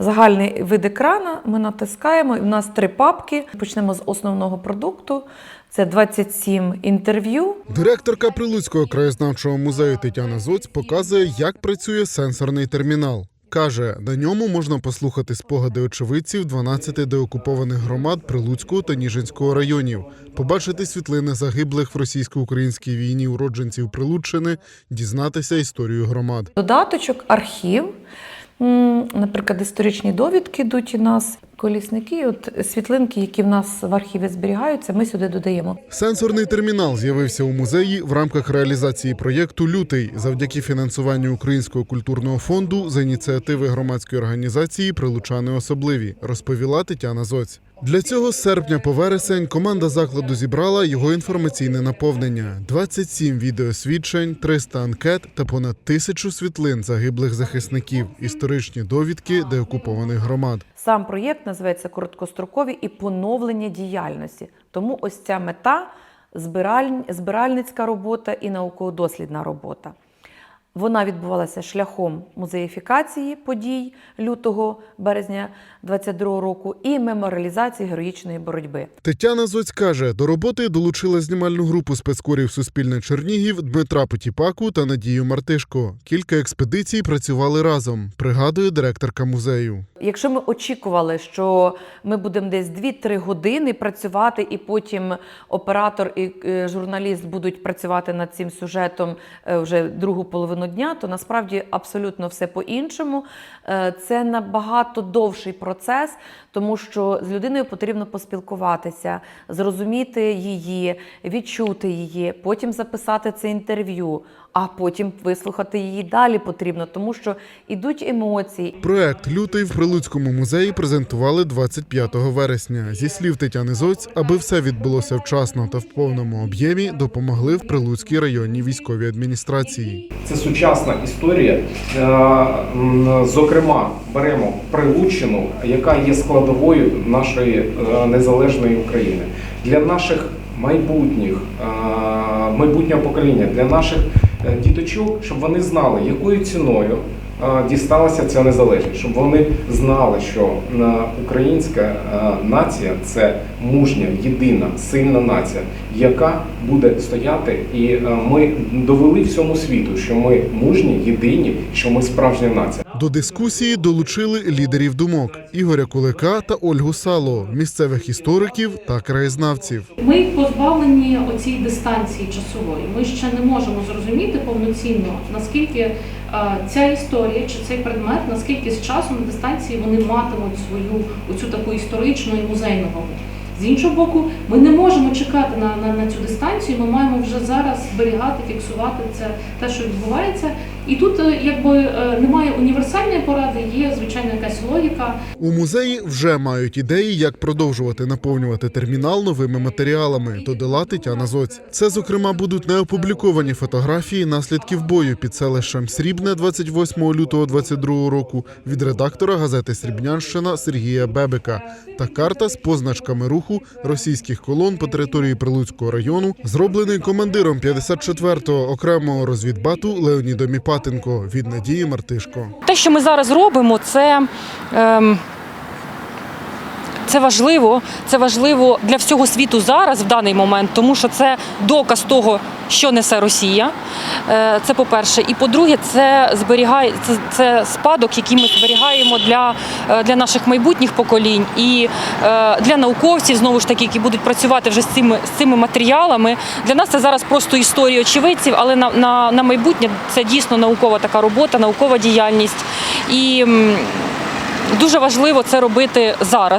Загальний вид екрана ми натискаємо, і в нас три папки. Почнемо з основного продукту. Це 27 інтерв'ю. Директорка Прилуцького краєзнавчого музею Тетяна Зоць показує, як працює сенсорний термінал. Каже, на ньому можна послухати спогади очевидців 12 деокупованих громад Прилуцького та Ніжинського районів, побачити світлини загиблих в російсько-українській війні уродженців Прилуччини, дізнатися історію громад. Додаточок, архів. Наприклад, історичні довідки йдуть у нас, колісники, от світлинки, які в нас в архіві зберігаються, ми сюди додаємо. Сенсорний термінал з'явився у музеї в рамках реалізації проєкту Лютий завдяки фінансуванню Українського культурного фонду за ініціативи громадської організації Прилучани особливі, розповіла Тетяна Зоць. Для цього з серпня по вересень команда закладу зібрала його інформаційне наповнення: 27 відеосвідчень, 300 анкет та понад тисячу світлин загиблих захисників, історичні довідки деокупованих громад. Сам проєкт називається короткострокові і поновлення діяльності. Тому ось ця мета збираль... збиральницька робота і науково-дослідна робота. Вона відбувалася шляхом музеїфікації подій лютого березня 22 року і меморіалізації героїчної боротьби. Тетяна Зоць каже, до роботи долучила знімальну групу спецкорів Суспільне Чернігів Дмитра Потіпаку та Надію Мартишко. Кілька експедицій працювали разом, пригадує директорка музею. Якщо ми очікували, що ми будемо десь 2-3 години працювати, і потім оператор і е, журналіст будуть працювати над цим сюжетом е, вже другу половину дня, то насправді абсолютно все по-іншому. Е, Це набагато довший процес, тому що з людиною потрібно поспілкуватися, зрозуміти її, відчути її, потім записати це інтерв'ю, а потім вислухати її далі потрібно, тому що ідуть емоції. Проект Лютий в Прилуцькому музеї презентували 25 вересня. Зі слів Тетяни Зоць, аби все відбулося вчасно та в повному об'ємі, допомогли в Прилуцькій районній військовій адміністрації. Це сучасна історія. Е, Зокрема, беремо Прилуччину, яка є складовою нашої е, незалежної України. Для наших майбутніх, е, майбутнього покоління, для наших діточок, щоб вони знали, якою ціною е, дісталася ця незалежність, щоб вони знали, що е, українська е, нація це мужня, єдина, сильна нація, яка буде стояти, і е, ми довели всьому світу, що ми мужні, єдині, що ми справжня нація. До дискусії долучили лідерів думок Ігоря Кулика та Ольгу Сало, місцевих істориків та краєзнавців. Ми позбавлені оцій дистанції часової. Ми ще не можемо зрозуміти повноцінно, наскільки е, ця історія чи цей предмет, наскільки з часом дистанції вони матимуть свою оцю таку історичну і музейну вагу. З іншого боку, ми не можемо чекати на, на, на цю дистанцію. Ми маємо вже зараз зберігати, фіксувати це те, що відбувається. І тут е, якби е, немає універсальної поради, є звичайно якась логіка. У музеї вже мають ідеї, як продовжувати наповнювати термінал новими матеріалами, додала Тетяна Зоць. Це, зокрема, будуть неопубліковані фотографії наслідків бою під селищем Срібне 28 лютого 22 року від редактора газети Срібнянщина Сергія Бебека та карта з позначками руху російських колон по території Прилуцького району, зроблений командиром 54-го окремого розвідбату Леонідом Іпатенко від Надії Мартишко. Те, що ми зараз робимо, це, ем, це важливо. Це важливо для всього світу зараз, в даний момент, тому що це доказ того, що несе Росія. Е, Це по-перше. І по-друге, це зберігає це, це спадок, який ми зберігаємо для, е, для наших майбутніх поколінь і е, для науковців, знову ж таки, які будуть працювати вже з цими, з цими матеріалами. Для нас це зараз просто історія очевидців, але на, на, на майбутнє це дійсно наукова така робота, наукова діяльність. І дуже важливо це робити зараз.